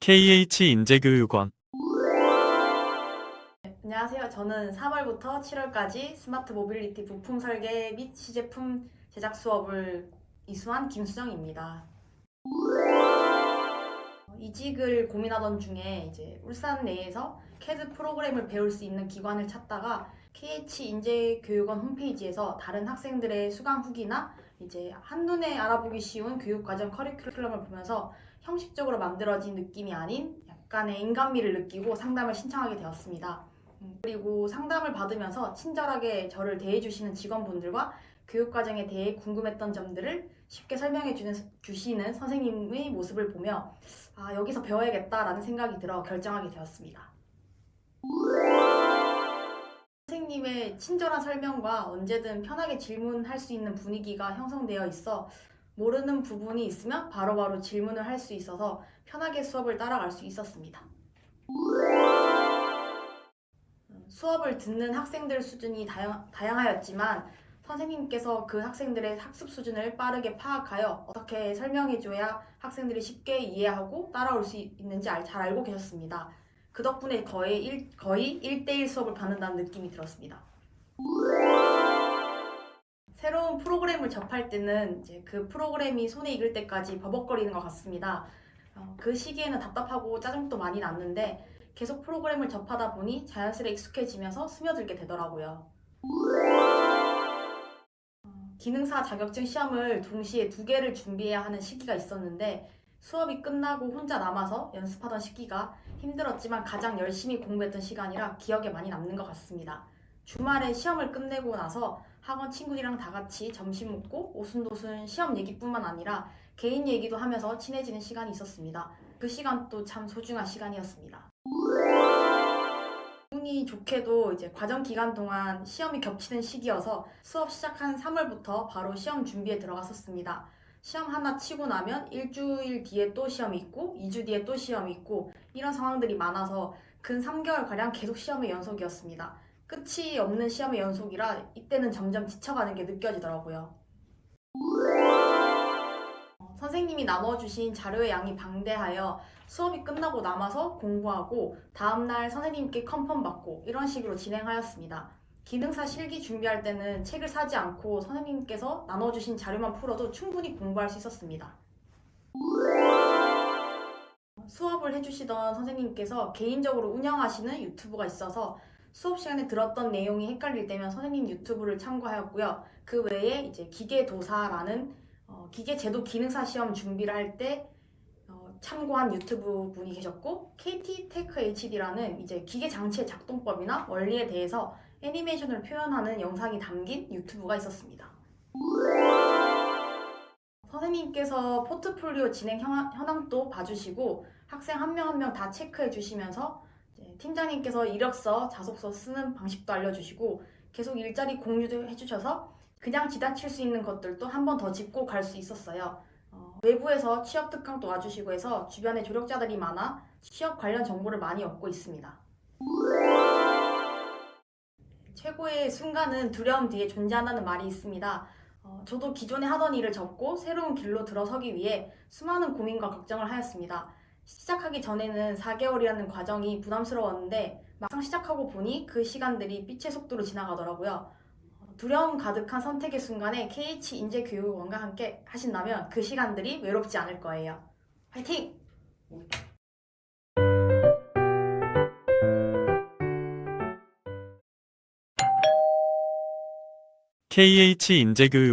KH 인재교육원 안녕하세요. 저는 3월부터 7월까지 스마트 모빌리티 부품 설계 및 시제품 제작 수업을 이수한 김수정입니다. 이직을 고민하던 중에 이제 울산 내에서 CAD 프로그램을 배울 수 있는 기관을 찾다가 KH 인재교육원 홈페이지에서 다른 학생들의 수강 후기나 이제 한눈에 알아보기 쉬운 교육과정 커리큘럼을 보면서 형식적으로 만들어진 느낌이 아닌 약간의 인간미를 느끼고 상담을 신청하게 되었습니다. 음, 그리고 상담을 받으면서 친절하게 저를 대해주시는 직원분들과 교육과정에 대해 궁금했던 점들을 쉽게 설명해 주는, 주시는 선생님의 모습을 보며 아, 여기서 배워야겠다라는 생각이 들어 결정하게 되었습니다. 선생님의 친절한 설명과 언제든 편하게 질문할 수 있는 분위기가 형성되어 있어 모르는 부분이 있으면 바로바로 질문을 할 수 있어서 편하게 수업을 따라갈 수 있었습니다. 수업을 듣는 학생들 수준이 다양, 다양하였지만 선생님께서 그 학생들의 학습 수준을 빠르게 파악하여 어떻게 설명해줘야 학생들이 쉽게 이해하고 따라올 수 있는지 알- 잘 알고 계셨습니다. 그 덕분에 거의, 일, 거의 1대1 수업을 받는다는 느낌이 들었습니다. 새로운 프로그램을 접할 때는 이제 그 프로그램이 손에 익을 때까지 버벅거리는 것 같습니다. 어, 그 시기에는 답답하고 짜증도 많이 났는데 계속 프로그램을 접하다 보니 자연스레 익숙해지면서 스며들게 되더라고요. 어, 기능사 자격증 시험을 동시에 두 개를 준비해야 하는 시기가 있었는데 수업이 끝나고 혼자 남아서 연습하던 시기가 힘들었지만 가장 열심히 공부했던 시간이라 기억에 많이 남는 것 같습니다. 주말에 시험을 끝내고 나서 학원 친구들이랑 다 같이 점심 먹고 오순도순 시험 얘기뿐만 아니라 개인 얘기도 하면서 친해지는 시간이 있었습니다. 그 시간도 참 소중한 시간이었습니다. 운이 좋게도 이제 과정 기간 동안 시험이 겹치는 시기여서 수업 시작한 3월부터 바로 시험 준비에 들어갔었습니다. 시험 하나 치고 나면 일주일 뒤에 또 시험이 있고 2주 뒤에 또 시험이 있고 이런 상황들이 많아서 근 3개월가량 계속 시험의 연속이었습니다. 끝이 없는 시험의 연속이라 이때는 점점 지쳐가는 게 느껴지더라고요. 어, 선생님이 나눠주신 자료의 양이 방대하여 수업이 끝나고 남아서 공부하고 다음날 선생님께 컨펌 받고 이런 식으로 진행하였습니다. 기능사 실기 준비할 때는 책을 사지 않고 선생님께서 나눠주신 자료만 풀어도 충분히 공부할 수 있었습니다. 수업을 해주시던 선생님께서 개인적으로 운영하시는 유튜브가 있어서 수업 시간에 들었던 내용이 헷갈릴 때면 선생님 유튜브를 참고하였고요. 그 외에 이제 기계도사라는 어, 기계제도 기능사 시험 준비를 할때 어, 참고한 유튜브 분이 계셨고 KT 테크 HD라는 이제 기계 장치의 작동법이나 원리에 대해서 애니메이션을 표현하는 영상이 담긴 유튜브가 있었습니다. 선생님께서 포트폴리오 진행 현황- 현황도 봐주시고 학생 한 명 한 명 다 체크해 주시면서 팀장님께서 이력서, 자소서 쓰는 방식도 알려주시고 계속 일자리 공유도 해주셔서 그냥 지나칠 수 있는 것들도 한 번 더 짚고 갈 수 있었어요. 어, 외부에서 취업 특강도 와주시고 해서 주변에 조력자들이 많아 취업 관련 정보를 많이 얻고 있습니다. 최고의 순간은 두려움 뒤에 존재한다는 말이 있습니다. 어, 저도 기존에 하던 일을 접고 새로운 길로 들어서기 위해 수많은 고민과 걱정을 하였습니다. 시작하기 전에는 4개월이라는 과정이 부담스러웠는데 막상 시작하고 보니 그 시간들이 빛의 속도로 지나가더라고요. 어, 두려움 가득한 선택의 순간에 KH 인재교육원과 함께 하신다면 그 시간들이 외롭지 않을 거예요. 화이팅! KH 인재교육